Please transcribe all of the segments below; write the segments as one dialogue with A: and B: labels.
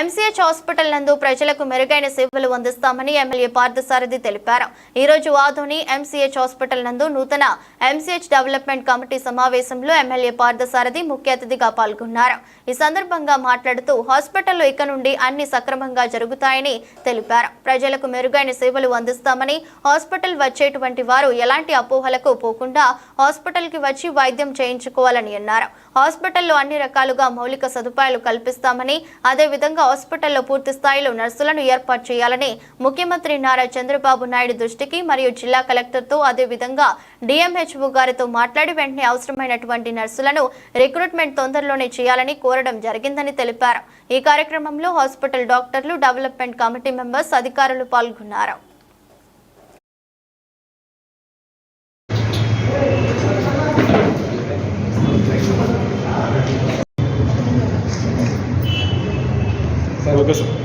A: MCh hospital నందు ప్రజలకు మెరుగైన సేవలు అందిస్తామని ఎమ్మెల్యే పార్థసారథి తెలిపారు. ఈ రోజు ఆదోని ఎంసీహెచ్ హాస్పిటల్ నందు నూతన ఎంసీహెచ్ డెవలప్మెంట్ కమిటీ సమావేశంలో ఎమ్మెల్యే పార్థసారథి ముఖ్య అతిథిగా పాల్గొన్నారు. ఈ సందర్భంగా మాట్లాడుతూ హాస్పిటల్లో ఇక నుండి అన్ని సక్రమంగా జరుగుతాయని తెలిపారు. ప్రజలకు మెరుగైన సేవలు అందిస్తామని హాస్పిటల్ వచ్చేటువంటి వారు ఎలాంటి అపోహలకు పోకుండా హాస్పిటల్కి వచ్చి వైద్యం చేయించుకోవాలని అన్నారు. హాస్పిటల్లో అన్ని రకాలుగా మౌలిక సదుపాయాలు కల్పిస్తామని అదేవిధంగా హాస్పిటల్లో పూర్తి స్థాయిలో నర్సులను ఏర్పాటు చేయాలని ముఖ్యమంత్రి నారా చంద్రబాబు నాయుడు దృష్టికి మరియు జిల్లా కలెక్టర్తో అదేవిధంగా డిఎంహెచ్ఓ గారితో మాట్లాడి వెంటనే అవసరమైనటువంటి నర్సులను రిక్రూట్మెంట్ తొందరలోనే చేయాలని కోరడం జరిగిందని తెలిపారు. ఈ కార్యక్రమంలో హాస్పిటల్ డాక్టర్లు డెవలప్మెంట్ కమిటీ మెంబర్స్ అధికారులు పాల్గొన్నారు
B: సార్ ఓకే సార్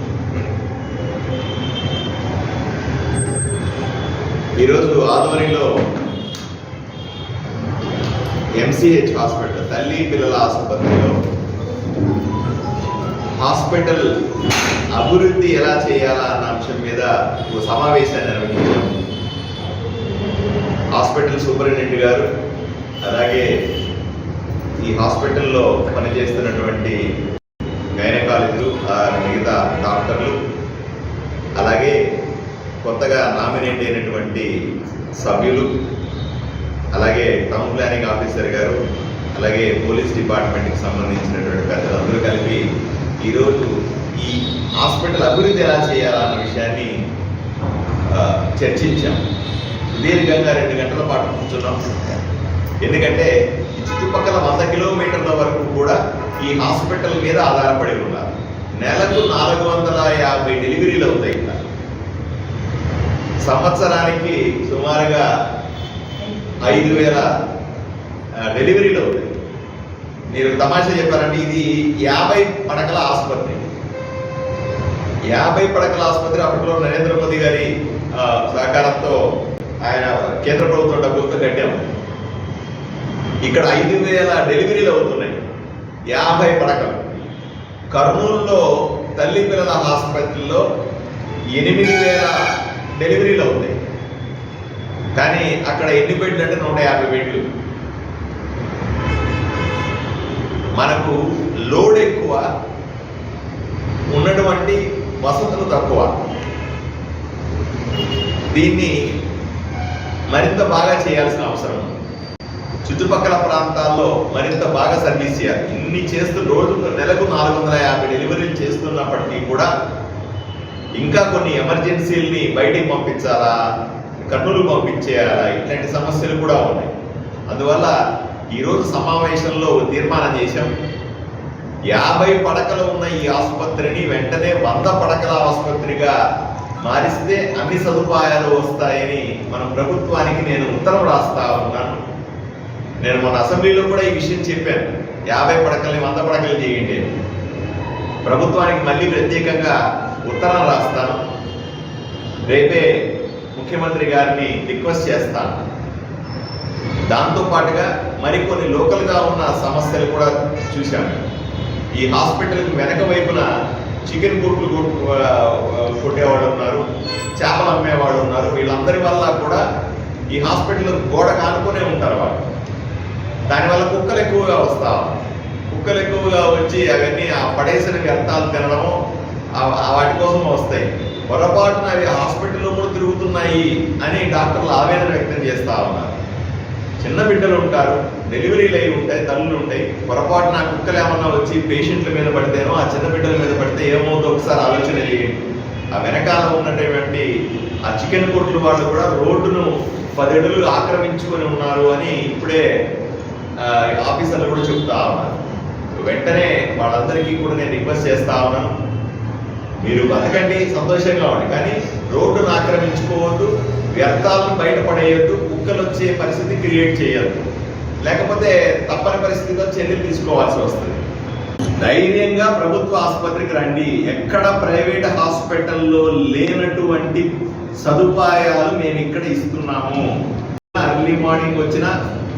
C: ఈరోజు ఆధ్వర్యంలో ఎంసీహెచ్ హాస్పిటల్ తల్లి పిల్లల ఆసుపత్రిలో హాస్పిటల్ అభివృద్ధి ఎలా చేయాలా అన్న అంశం మీద ఒక సమావేశాన్ని నిర్వహించాం హాస్పిటల్ సూపరింటెండెంట్ గారు అలాగే ఈ హాస్పిటల్లో పనిచేస్తున్నటువంటి గైనకాలజీలు మిగతా డాక్టర్లు అలాగే కొత్తగా నామినేట్ అయినటువంటి సభ్యులు అలాగే టౌన్ ప్లానింగ్ ఆఫీసర్ గారు అలాగే పోలీస్ డిపార్ట్మెంట్కి సంబంధించినటువంటి పెద్దలు అందరూ కలిపి ఈరోజు ఈ హాస్పిటల్ అభివృద్ధి ఎలా చేయాలన్న విషయాన్ని చర్చించాం. సుదీర్ఘంగా రెండు గంటల పాటు కూర్చున్నాం. ఎందుకంటే ఈ చుట్టుపక్కల వంద కిలోమీటర్ల వరకు కూడా ఈ హాస్పిటల్ మీద ఆధారపడి ఉన్నారు నెలకు నాలుగు వందల యాభై డెలివరీలు అవుతాయి ఇక్కడ. సంవత్సరానికి సుమారుగా ఐదు వేల డెలివరీలు అవుతాయి. మీరు తమాషా చెప్పారంటే ఇది యాభై పడకల ఆసుపత్రి. యాభై పడకల ఆసుపత్రి అప్పట్లో నరేంద్ర మోదీ గారి సహకారంతో ఆయన కేంద్ర ప్రభుత్వం డబ్బులతో కట్టాము. ఇక్కడ ఐదు వేల డెలివరీలు అవుతున్నాయి. యాభై పడకలు. కర్నూలులో తల్లి పిల్లల హాస్పిటల్లో ఎనిమిది వేల డెలివరీలు అవుతాయి. కానీ అక్కడ ఎన్ని బెడ్లు అంటే నూట యాభై బెడ్లు. మనకు లోడ్ ఎక్కువ ఉన్నటువంటి వసతులు తక్కువ. దీన్ని మరింత బాగా చేయాల్సిన అవసరం ఉంది. చుట్టుపక్కల ప్రాంతాల్లో మరింత బాగా సర్వీస్ చేయాలి. ఇన్ని చేస్తూ రోజు నెలకు నాలుగు వందల యాభై డెలివరీలు చేస్తున్నప్పటికీ కూడా ఇంకా కొన్ని ఎమర్జెన్సీల్ని బయటికి పంపించాలా కర్నూలు పంపించేయాలా ఇట్లాంటి సమస్యలు కూడా ఉన్నాయి. అందువల్ల ఈరోజు సమావేశంలో తీర్మానం చేశాం. యాభై పడకలు ఉన్న ఈ ఆసుపత్రిని వెంటనే వంద పడకల ఆసుపత్రిగా మారిస్తే అన్ని సదుపాయాలు వస్తాయని మన ప్రభుత్వానికి నేను ఉత్తరం రాస్తా ఉన్నాను. నేను మన అసెంబ్లీలో కూడా ఈ విషయం చెప్పాను. యాభై పడకల్ని వంద పడకలు చేయండి. ప్రభుత్వానికి మళ్ళీ ప్రత్యేకంగా ఉత్తరం రాస్తాను. రేపే ముఖ్యమంత్రి గారిని రిక్వెస్ట్ చేస్తాను. దాంతో పాటుగా మరికొన్ని లోకల్గా ఉన్న సమస్యలు కూడా చూశాను. ఈ హాస్పిటల్కి వెనక వైపున చికెన్ గుట్లు కొట్టు- కొట్టేవాడు ఉన్నారు. చేపలు అమ్మేవాడు ఉన్నారు. వీళ్ళందరి వల్ల కూడా ఈ హాస్పిటల్ గోడ కానుకునే ఉంటారు వాళ్ళు. దానివల్ల కుక్కలు ఎక్కువగా వస్తా కుక్కలు ఎక్కువగా వచ్చి అవన్నీ ఆ పడేసిన వ్యర్థాలు తినడము ఆ- వాటి కోసం వస్తాయి. పొరపాటున అవి హాస్పిటల్లో కూడా తిరుగుతున్నాయి అని డాక్టర్లు ఆవేదన వ్యక్తం చేస్తా ఉన్నారు. చిన్న బిడ్డలు ఉంటారు డెలివరీలు అయి ఉంటాయి తల్లులు ఉంటాయి. పొరపాటున నా కుక్కలు ఏమన్నా వచ్చి పేషెంట్ల మీద పడితేనో ఆ చిన్న బిడ్డల మీద పడితే ఏమవుతుందో ఒకసారి ఆలోచన చేయండి. ఆ వెనకాల ఉన్నటువంటి ఆ చికెన్ కొట్లు వాళ్ళు కూడా రోడ్డును పది ఆక్రమించుకొని ఉన్నారు అని ఇప్పుడే ఆఫీసర్లు కూడా చెప్తా ఉన్నారు. వెంటనే వాళ్ళందరికీ కూడా నేను రిక్వెస్ట్ చేస్తా ఉన్నాను. మీరు బతకండి సంతోషంగా ఉండి కానీ రోడ్డును ఆక్రమించుకోవద్దు వ్యర్థాలను బయటపడేయద్దు కుక్కలు వచ్చే పరిస్థితి క్రియేట్ చేయొద్దు. లేకపోతే తప్పని పరిస్థితిలో చర్యలు తీసుకోవాల్సి వస్తుంది. ధైర్యంగా ప్రభుత్వ ఆసుపత్రికి రండి. ఎక్కడ ప్రైవేట్ హాస్పిటల్లో లేనటువంటి సదుపాయాలు మేము ఇక్కడ ఇస్తున్నాము. ఎర్లీ మార్నింగ్ వచ్చిన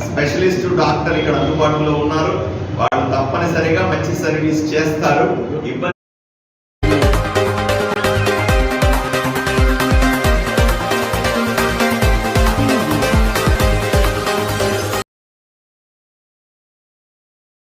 C: స్పెషలిస్ట్ డాక్టర్ ఇక్కడ అందుబాటులో ఉన్నారు. వాళ్ళు తప్పనిసరిగా మంచి సర్వీస్ చేస్తారు. ఇబ్బంది